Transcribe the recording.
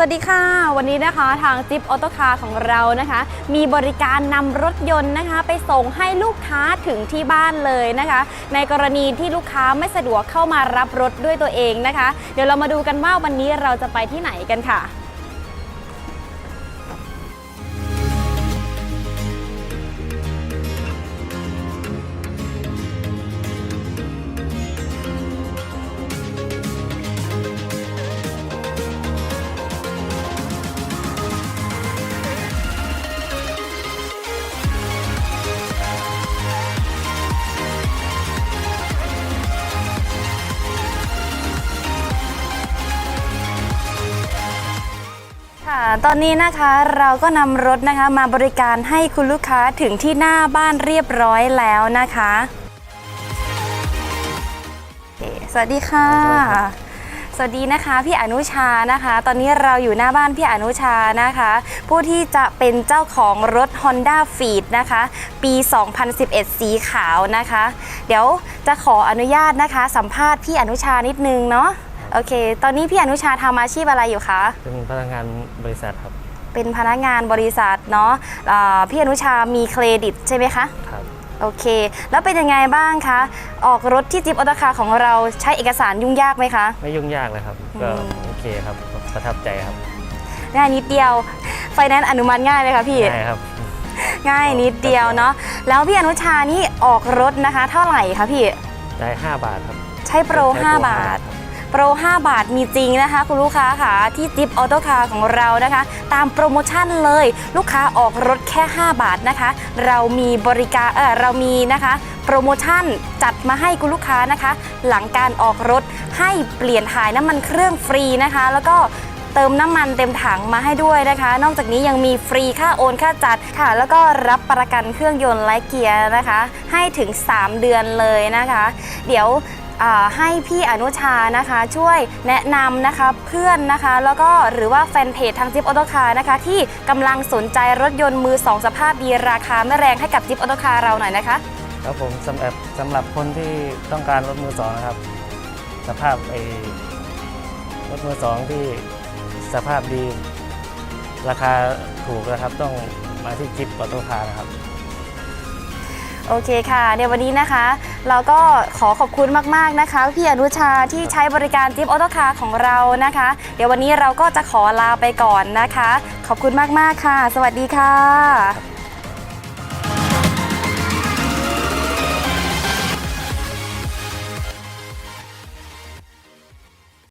วัสดีค่ะ วันนี้นะคะทางจิ๊บออโตคาร์ของเรานะคะ มีบริการนำรถยนต์นะคะ ไปส่งให้ลูกค้าถึงที่บ้านเลยนะคะ ในกรณีที่ลูกค้าไม่สะดวกเข้ามารับรถด้วยตัวเองนะคะ เดี๋ยวเรามาดูกันว่าวันนี้เราจะไปที่ไหนกันค่ะ ตอนนี้นะคะเราก็นำรถนะคะมาบริการให้คุณลูกค้าถึงที่หน้าบ้านเรียบร้อยแล้วนะคะ สวัสดีค่ะ สวัสดีนะคะพี่อนุชานะคะ ตอนนี้เราอยู่หน้าบ้านพี่อนุชานะคะ ผู้ที่จะเป็นเจ้าของรถ Honda f e e d นะคะ ปี 2011 สีขาวนะคะ เดี๋ยวจะขออนุญาตนะคะ สัมภาษณ์พี่อนุชานิดนึงเนาะ โอเค ตอนนี้พี่อนุชาทำอาชีพอะไรอยู่คะ เป็นพนักงานบริษัทครับ เป็นพนักงานบริษัทเนาะอ่าพี่อนุชามีเครดิตใช่ไหมคะ ครับ โอเค แล้วเป็นยังไงบ้างคะ ออกรถที่จิ๊บออโตคาร์ของเราใช้เอกสารยุ่งยากไหมคะ ไม่ยุ่งยากเลยครับ ก็อืม โอเคครับ ประทับใจครับง่ายนิดเดียว ไฟแนนซ์อนุมัติง่ายเลยค่ะพี่ ง่ายครับ ง่ายนิดเดียวเนาะ แล้วพี่อนุชานี่ออกรถนะคะ เท่าไหร่คะพี่ ได้ 5 บาทครับใช้โปร ใช้5 บาท โปร 5 บาทมีจริงนะคะ คุณลูกค้าค่ะที่จิ๊บออโตคาร์ของเรานะคะ ตามโปรโมชั่นเลย ลูกค้าออกรถแค่ 5 บาทนะคะ เรามีบริการเออเรามีนะคะโปรโมชั่นจัดมาให้คุณลูกค้านะคะ หลังการออกรถให้เปลี่ยนถ่ายน้ำมันเครื่องฟรีนะคะ แล้วก็เติมน้ำมันเต็มถังมาให้ด้วยนะคะ นอกจากนี้ยังมีฟรีค่าโอนค่าจัดค่ะ แล้วก็รับประกันเครื่องยนต์และเกียร์นะคะ ให้ถึง 3 เดือนเลยนะคะ เดี๋ยว ให้พี่อนุชานะคะ ช่วยแนะนำนะคะเพื่อนนะคะ แล้วก็หรือว่าแฟนเพจทางจิ๊บออโตคาร์นะคะ ที่กำลังสนใจรถยนต์มือ 2 สภาพดีราคาไม่แรงให้กับจิ๊บออโตคาร์เราหน่อยนะคะครับผมสำหรับสำหรับคนที่ต้องการรถมือสองนะครับ สภาพไอ้รถมือสองที่สภาพดี ราคาถูกนะครับต้องมาที่จิ๊บปอโตคาร์นะครับ โอเคค่ะเดี๋ยววันนี้นะคะ เราก็ขอขอบคุณมากๆนะคะ พี่อนุชาที่ใช้บริการจิ๊บออโตคาร์ของเรานะคะ เดี๋ยววันนี้เราก็จะขอลาไปก่อนนะคะ ขอบคุณมากๆค่ะ สวัสดีค่ะ